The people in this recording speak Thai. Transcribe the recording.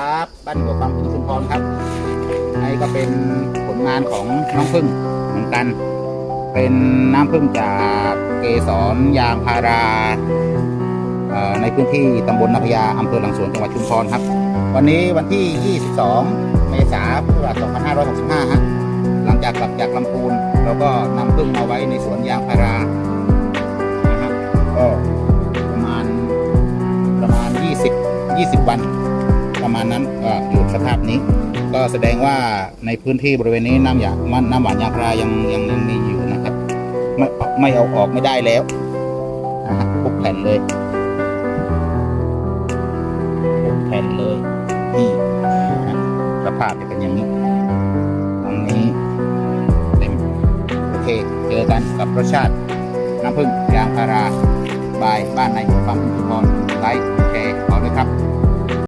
านอยู่กับฟังพึ่งชุมพรครับนี่ก็เป็นผลงานของน้องพึ่งเหมือนกัน เป็นน้ำพึ่งจากเกสรยางพาราในพื้นที่ตำบลนาพญาอำเภอหลังสวนจังหวัดชุมพรครับ วันนี้วันที่ 22 เมษายนพุทธศักราช2565ฮะหลังจากกลับจากลำพูนเราก็นำพึ่งมาไว้ในสวนยางพารานะฮะก็ประมาณประมาณ 20 20 วัน ประมาณนั้นก็อยู่สภาพนี้ ก็แสดงว่าในพื้นที่บริเวณนี้น้ำยางมันน้ำหวานยางพารายังยังยังมีอยู่นะครับไม่ไม่เอาออกไม่ได้แล้วนะฮะทุกแผ่นเลยทุกแผ่นเลยนี่สภาพจะเป็นอย่างนี้ตรงนี้เต็มโอเคเจอกันกับรสชาติน้ำผึ้งยางพาราบายบ้านในฟามชุมพรไลค์